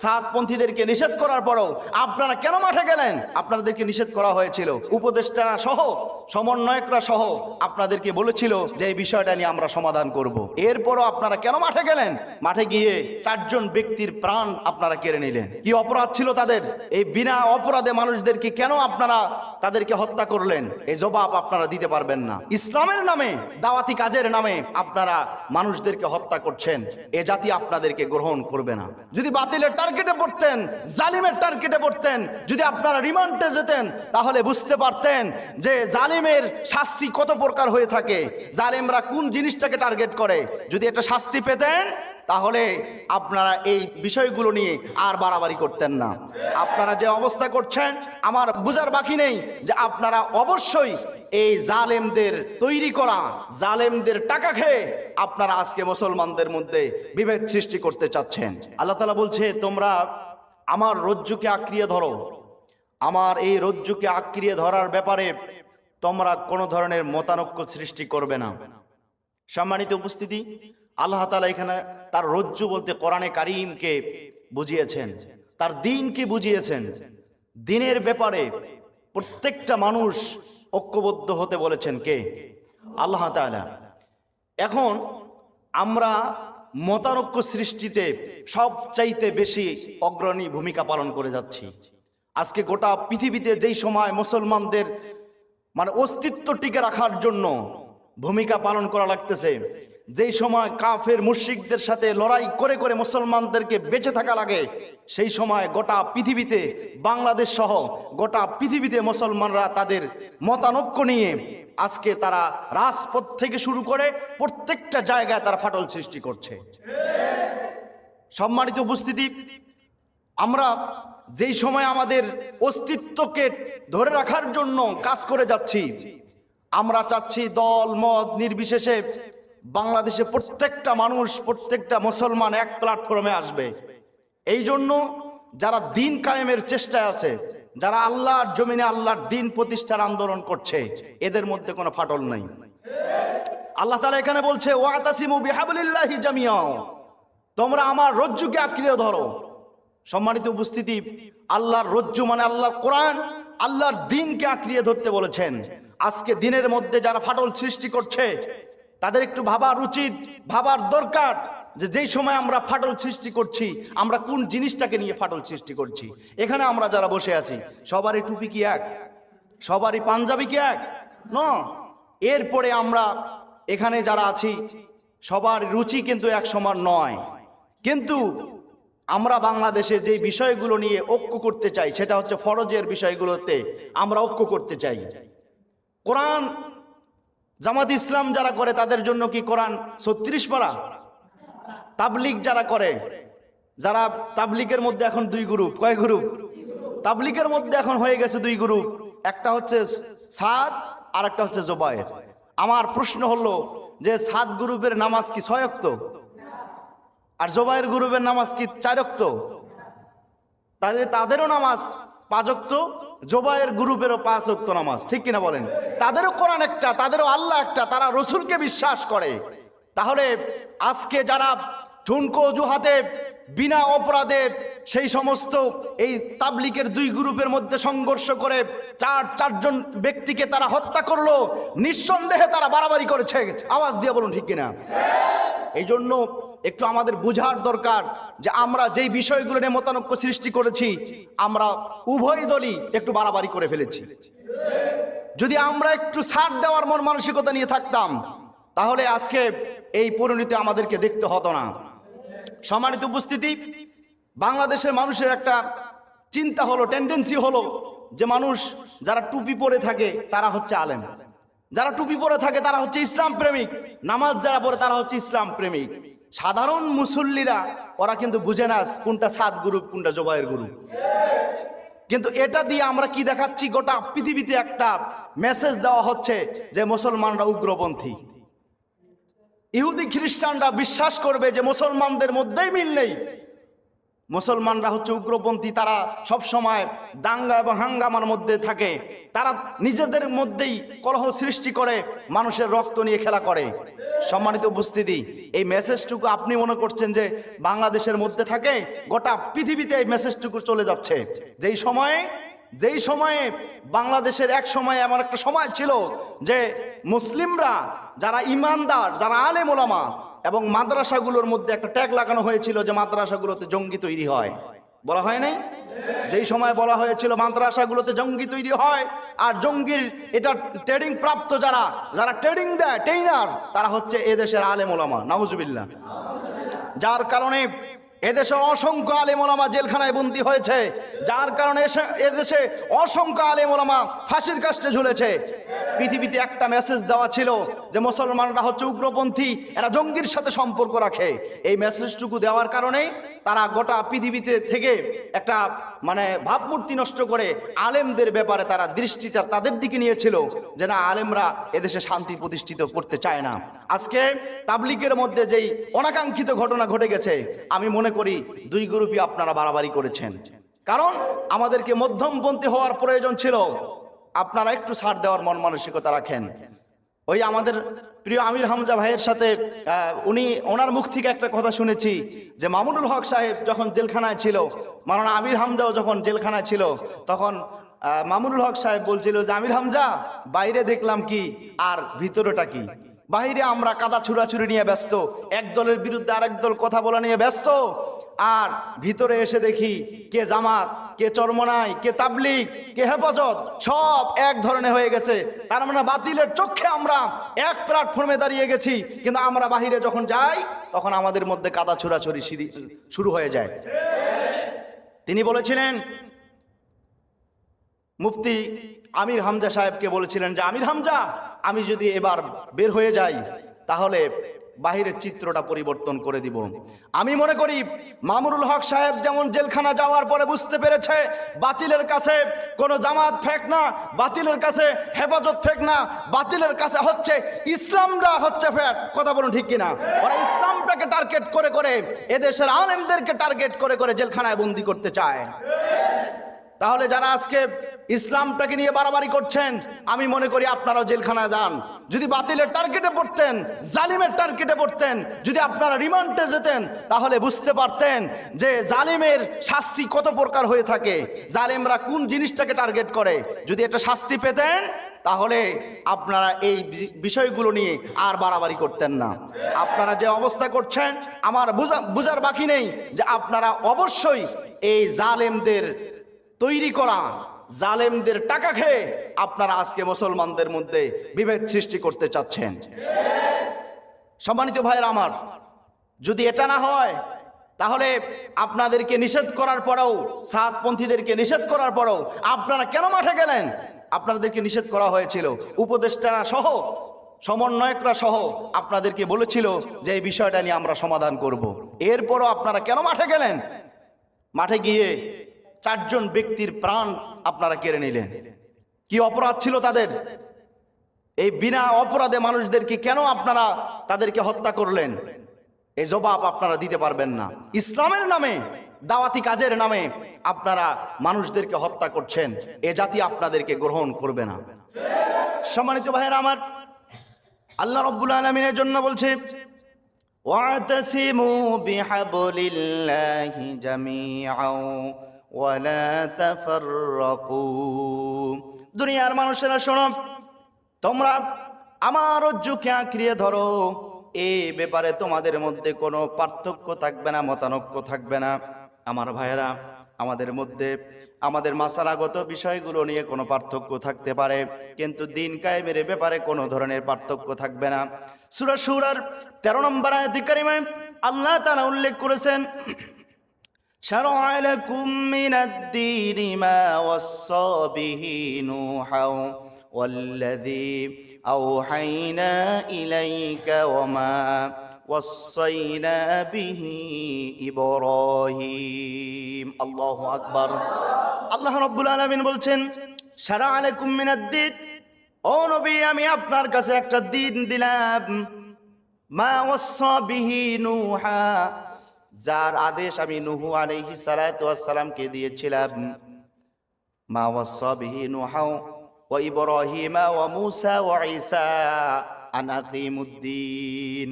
সাতপন্থীদেরকে নিষেধ করার পরও আপনারা কেন মাঠে গেলেন? আপনাদেরকে নিষেধ করা হয়েছিল। উপদেষ্টারা সহ, সমন্বয়করা সহ আপনাদেরকে বলেছিল যে এই বিষয়টা নিয়ে আমরা সমাধান করব। এরপরও আপনারা কেন মাঠে গেলেন? মাঠে গিয়ে চারজন ব্যক্তির প্রাণ আপনারা কেড়ে নিলেন। কি অপরাধ ছিল তাদের? এই বিনা অপরাধে মানুষদেরকে কেন আপনারা তাদেরকে হত্যা করলেন? এই জবাব আপনারা দিতে পারবেন না। ইসলামের নামে, দাওয়াতি কাজের নামে আপনারা মানুষদেরকে হত্যা করছেন। এ জাতি আপনাদেরকে গ্রহণ করবে না। যদি বাতিলের টার্গেটে পড়তেন, জালিমের টার্গেটে পড়তেন, যদি আপনারা রিমান্ডে যেতেন, তাহলে বুঝতে পারতেন যে জালিমের শাস্তি কত প্রকার হয়ে থাকে। জালিমরা কোন জিনিসটাকে টার্গেট করে? যদি একটা শাস্তি পেতেন তাহলে আপনারা এই বিষয়গুলো নিয়ে আর বাড়াবাড়ি করতেন না। আপনারা যে অবস্থা করছেন, আমার বুঝার বাকি নেই যে আপনারা অবশ্যই এই জালেমদের তৈরি করা, জালেমদের টাকা খেয়ে আপনারা আজকে মুসলমানদের মধ্যে বিভেদ সৃষ্টি করতে চাচ্ছেন। আল্লাহ তালা বলছে, তোমরা আমার রজ্জুকে আঁকড়িয়ে ধরো। আমার এই রজ্জুকে আঁকড়িয়ে ধরার ব্যাপারে তোমরা কোনো ধরনের মতানক্য সৃষ্টি করবে না। সম্মানিত উপস্থিতি আল্লাহ তালা এখানে তার রজ্জু বলতে কোরআনে কারিমকে বুঝিয়েছেন। তার দিনকে বুঝিয়েছেন? দিনের ব্যাপারে প্রত্যেকটা মানুষ ঐক্যবদ্ধ হতে বলেছেন কে? আল্লাহ তাআলা। এখন আমরা মতানক্য সৃষ্টিতে সবচাইতে বেশি অগ্রণী ভূমিকা পালন করে যাচ্ছি। আজকে গোটা পৃথিবীতে যেই সময় মুসলমানদের মানে অস্তিত্ব টিকে রাখার জন্য ভূমিকা পালন করা লাগতেছে যেই সময় কাফের মুশরিকদের সাথে লড়াই করে করে মুসলমানদেরকে বেঁচে থাকা লাগে, সেই সময় গোটা পৃথিবীতে, বাংলাদেশ সহ গোটা পৃথিবীতে মুসলমানরা তাদের মতানক্য নিয়ে আজকে তারা রাজপথ থেকে শুরু করে প্রত্যেকটা জায়গায় তারা ফাটল সৃষ্টি করছে। সম্মানিত উপস্থিতি, আমরা যেই সময় আমাদের অস্তিত্বকে ধরে রাখার জন্য কাজ করে যাচ্ছি, আমরা চাচ্ছি দল, মত নির্বিশেষে বাংলাদেশে প্রত্যেকটা মানুষ, প্রত্যেকটা মুসলমান এক প্ল্যাটফর্মে আসবে। এই জন্য যারা দিন কায়েমের চেষ্টায় আছে, যারা আল্লাহর জমিনে আল্লাহর দিন প্রতিষ্ঠার আন্দোলন করছে, এদের মধ্যে কোনো ফাটল নাই। আল্লাহ তালা এখানে বলছে, ওয়াতাসিমু বিহাবলিল্লাহি জামিয়াও তোমরা আমার রজ্জুকে আঁকড়িয়ে ধরো। সম্মানিত উপস্থিতি, আল্লাহর রজ্জু মানে আল্লাহর কোরআন, আল্লাহর দিনকে আঁকড়িয়ে ধরতে বলেছেন। আজকে দিনের মধ্যে যারা ফাটল সৃষ্টি করছে তাদের একটু ভাবার উচিত, ভাবার দরকার যে যেই সময় আমরা ফাটল সৃষ্টি করছি, আমরা কোন জিনিসটাকে নিয়ে ফাটল সৃষ্টি করছি। এখানে আমরা যারা বসে আছি, সবারই টুপি কি এক? সবারই পাঞ্জাবি কি এক? ন। এরপরে আমরা এখানে যারা আছি, সবার রুচি কিন্তু এক সমান নয়। কিন্তু আমরা বাংলাদেশে যে বিষয়গুলো নিয়ে ঐক্য করতে চাই, সেটা হচ্ছে ফরজের বিষয়গুলোতে আমরা ঐক্য করতে চাই। কোরআন জামাত ইসলাম যারা করে, তাদের জন্য কি কোরআন ছত্রিশ পারা? তাবলিগ যারা করে, যারা তাবলিগের মধ্যে এখন দুই গ্রুপ কয় গ্রুপ তাবলিগের মধ্যে এখন হয়ে গেছে দুই গ্রুপ একটা হচ্ছে সাদ আর একটা হচ্ছে জোবায়ের। আমার প্রশ্ন হলো যে সাত গ্রুপের নামাজ কি ছয়ক্ত আর জোবায়ের গ্রুপের নামাজ কি চারক্ত তাহলে তাদেরও নামাজ পাঁচক্ত জোবায়ের গ্রুপেরও পাঁচ অক্ত নামাজ, ঠিক কিনা বলেন? তাদেরও কোরআন একটা, তাদেরও আল্লাহ একটা, তারা রসুলকে বিশ্বাস করে। তাহলে আজকে যারা ঠুনকো অজুহাতে, বিনা অপরাধে সেই সমস্ত এই তাবলিকের দুই গ্রুপের মধ্যে সংঘর্ষ করে চার, চারজন ব্যক্তিকে তারা হত্যা করল, নিঃসন্দেহে তারা বাড়াবাড়ি করেছে। আওয়াজ দিয়ে বলুন, ঠিক কিনা? এই জন্য একটু আমাদের বোঝার দরকার। যে আমরা যেই বিষয়গুলো নিয়ে মতানক্য সৃষ্টি করেছি, আমরা উভয় দলই একটু বাড়াবাড়ি করে ফেলেছি। যদি আমরা একটু ছাড় দেওয়ার মন মানসিকতা নিয়ে থাকতাম, তাহলে আজকে এই পরিণতি আমাদেরকে দেখতে হতো না। সম্মানিত উপস্থিতি, বাংলাদেশের মানুষের একটা চিন্তা হলো টেন্ডেন্সি হলো যে মানুষ যারা টুপি পরে থাকে, তারা হচ্ছে আলেম। যারা টুপি পরে থাকে, তারা হচ্ছে ইসলাম প্রেমিক। নামাজ যারা পড়ে, তারা হচ্ছে ইসলাম প্রেমিক। সাধারণ মুসল্লিরা, ওরা কিন্তু বুঝে না কোনটা সাত গুরু কোনটা জবাইয়ের গুরু কিন্তু এটা দিয়ে আমরা কি দেখাচ্ছি? গোটা পৃথিবীতে একটা মেসেজ দেওয়া হচ্ছে যে মুসলমানরা উগ্রপন্থী। ইহুদি খ্রিস্টানরা বিশ্বাস করবে যে মুসলমানদের মধ্যেই মিল নেই। মুসলমানরা হচ্ছে উগ্রপন্থী, তারা সব সময় দাঙ্গা এবং হাঙ্গামার মধ্যে থাকে। তারা নিজেদের মধ্যেই কলহ সৃষ্টি করে, মানুষের রক্ত নিয়ে খেলা করে। সম্মানিত উপস্থিতি, এই মেসেজটুকু আপনি মনে করছেন যে বাংলাদেশের মধ্যে থাকে, গোটা পৃথিবীতে এই মেসেজটুকু চলে যাচ্ছে। যেই সময়ে যেই সময়ে বাংলাদেশের এক সময় এমন একটা সময় ছিল যে মুসলিমরা, যারা ইমানদার, যারা আলেম ওলামা এবং মাদ্রাসাগুলোর মধ্যে একটা ট্যাগ লাগানো হয়েছিল যে মাদ্রাসাগুলোতে জঙ্গি তৈরি হয়। বলা হয় নাই? যেই সময় বলা হয়েছিল মাদ্রাসাগুলোতে জঙ্গি তৈরি হয় আর জঙ্গির এটা ট্রেডিং প্রাপ্ত যারা যারা ট্রেডিং দেয় ট্রেইনার তারা হচ্ছে এদেশের আলেম ওলামা, নাউজুবিল্লাহ। যার কারণে এদেশে অসংখ্য আলেমোলামা জেলখানায় বন্দী হয়েছে, যার কারণে এদেশে অসংখ্য আলেমোলামা ফাঁসির কাষ্টে ঝুলেছে। পৃথিবীতে একটা মেসেজ দেওয়া ছিল যে মুসলমানরা হচ্ছে উগ্রপন্থী, এরা জঙ্গির সাথে সম্পর্ক রাখে। এই মেসেজটুকু দেওয়ার কারণে তারা গোটা পৃথিবীতে থেকে একটা মানে ভাবমূর্তি নষ্ট করে আলেমদের ব্যাপারে তারা দৃষ্টিটা তাদের দিকে নিয়েছিল যে না, আলেমরা এদেশে শান্তি প্রতিষ্ঠিত করতে চায় না। আজকে তাবলিকের মধ্যে যেই অনাকাঙ্ক্ষিত ঘটনা ঘটে গেছে, আমি মনে করি দুই গ্রুপই আপনারা বাড়াবাড়ি করেছেন। কারণ আমাদেরকে মধ্যমপন্থী হওয়ার প্রয়োজন ছিল। আপনারা একটু ছাড় দেওয়ার মন মানসিকতা রাখেন। ওই আমাদের প্রিয় আমির হামজা ভাইয়ের সাথে উনি ওনার মুখ থেকে একটা কথা শুনেছি যে মামুনুল হক সাহেব যখন জেলখানায় ছিল, মারানা আমির হামজাও যখন জেলখানায় ছিল, তখন মামুনুল হক সাহেব বলছিল যে, আমির হামজা, বাইরে দেখলাম কি, আর ভিতরেটা কি? বাইরে আমরা কাদা ছুড়াছুরি নিয়ে ব্যস্ত এক দলের বিরুদ্ধে আরেক দল কথা বলা নিয়ে ব্যস্ত আর ভিতরে এসে দেখি কে জামাত, কে চরমনাই, কে তাবলিক কে হেফাজত, সব এক ধরনের হয়ে গেছে। তার মানে বাতিলের চোখে আমরা এক প্ল্যাটফর্মে দাঁড়িয়ে গেছি। কিন্তু আমরা বাহিরে যখন যাই, তখন আমাদের মধ্যে কাদা ছোড়াছড়ি শুরু হয়ে যায়। তিনি বলেছিলেন, মুফতি আমির হামজা সাহেবকে বলেছিলেন যে, আমির হামজা, আমি যদি এবার বের হয়ে যাই, তাহলে বাহিরের চিত্রটা পরিবর্তন করে দিব। আমি মনে করি মামুরুল হক সাহেব যেমন জেলখানা যাওয়ার পরে বুঝতে পেরেছে, বাতিলের কাছে কোনো জামাত ফেক না, বাতিলের কাছে হেফাজত ফেক না, বাতিলের কাছে হচ্ছে ইসলামরা হচ্ছে ফেক। কথা বলুন ঠিক কিনা? ওরা ইসলামটাকে টার্গেট করে করে এদেশের আলেমদেরকে টার্গেট করে করে জেলখানায় বন্দি করতে চায়। তাহলে যারা আজকে ইসলামটাকে নিয়ে বাড়াবাড়ি করছেন, আমি মনে করি আপনারাও জেলখানায় যান। যদি বাতিলের টার্গেটে পড়তেন, জালিমের টার্গেটে পড়তেন, যদি আপনারা রিমান্ডে যেতেন, তাহলে বুঝতে পারতেন যে জালিমের শাস্তি কত প্রকার হয়ে থাকে। জালিমরা কোন জিনিসটাকে টার্গেট করে? যদি এটা শাস্তি পেতেন, তাহলে আপনারা এই বিষয়গুলো নিয়ে আর বাড়াবাড়ি করতেন না। আপনারা যে অবস্থা করছেন, আমার বুঝা বুঝার বাকি নেই যে আপনারা অবশ্যই এই জালেমদের তৈরি করা জালেমদের টাকা খেয়ে আপনারা আজকে মুসলমানদের মধ্যে বিভেদ সৃষ্টি করতে চাচ্ছেন। সম্মানিত ভাইয়ের আমার, যদি এটা না হয়, তাহলে আপনাদেরকে নিষেধ করার পরেও, সাতপন্থীদেরকে নিষেধ করার পরেও আপনারা কেন মাঠে গেলেন? আপনাদেরকে নিষেধ করা হয়েছিল। উপদেষ্টারা সহ, সমন্বয়করা সহ আপনাদেরকে বলেছিল যে এই বিষয়টা নিয়ে আমরা সমাধান করব। এরপরও আপনারা কেন মাঠে গেলেন? মাঠে গিয়ে চারজন ব্যক্তির প্রাণ আপনারা কেড়ে নিলেন। কি অপরাধ ছিল তাদের? এই বিনা অপরাধে মানুষদেরকে কেন আপনারা তাদেরকে হত্যা করলেন? এই জবাব আপনারা দিতে পারবেন না। ইসলামের নামে, দাওয়াতি কাজের নামে আপনারা মানুষদেরকে হত্যা করছেন। এ জাতি আপনাদেরকে গ্রহণ করবে না। সম্মানিত ভাইয়ের আমার, আল্লাহ রব্বুল আলমিনের জন্য বলছে, ওয়াতাসিমু বিহাবলিল্লাহি জামিআ দুনিয়ার মানুষেরা শোনো, তোমরা আমার রজ্জুকে আঁকড়িয়ে ধরো। এই ব্যাপারে তোমাদের মধ্যে কোনো পার্থক্য থাকবে না, মতানক্য থাকবে না। আমার ভাইয়েরা, আমাদের মধ্যে, আমাদের মাসালাগত বিষয়গুলো নিয়ে কোনো পার্থক্য থাকতে পারে, কিন্তু দিন কায়েমের ব্যাপারে কোনো ধরনের পার্থক্য থাকবে না। সুরা সুরার তেরো নম্বর আয়াতিকারিমে আল্লাহ তারা উল্লেখ করেছেন شرع لكم من الدين ما وصى به نوحا والذي أوحينا إليك وما وصينا به إبراهيم الله أكبر আল্লাহ রব্বুল আলমিন বলছেন সারা আলাইকুম মিনাদ্দিন ও নবী আমি আপনার কাছে একটা দিন দিলাম মা ওয়াসা বিহি নূহা যার আদেশ আমি নুহু আলাইহি সালাতামকে দিয়েছিলাম। মা ওয়াসাবিহি নুহাও ওয়া ইব্রাহিমা ওয়া মুসা ওয়া ঈসা, আন আকিমুদ্দিন।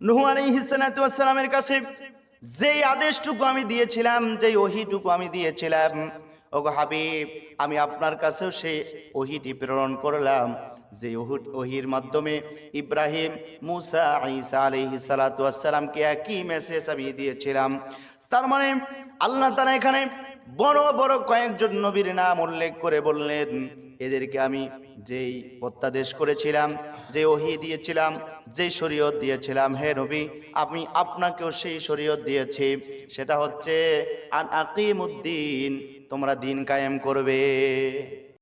নুহু আলাইহিস সালাতু ওয়াস কাছে যেই আদেশটুকু আমি দিয়েছিলাম, যেই ওহিটুকু আমি দিয়েছিলাম, ওগো হাবিব, আমি আপনার কাছেও সেই ওহিটি প্রেরণ করলাম। যে ওহুট ওহির মাধ্যমে ইব্রাহিম মুসা ঈসা আলাইহিস সালাতু ওয়াস সালামকে একই মেসেজ আমি দিয়েছিলাম। তার মানে আল্লাহ তাআলা এখানে বড় বড় কয়েকজন নবীর নাম উল্লেখ করে বললেন। এদেরকে আমি যেই প্রত্যাদেশ করেছিলাম, যে ওহি দিয়েছিলাম যেই শরীয়ত দিয়েছিলাম, হে নবী, আমি আপনাকেও সেই শরীয়ত দিয়েছি। সেটা হচ্ছে, আন আকিমুদ্দিন তোমরা দিন কায়েম করবে।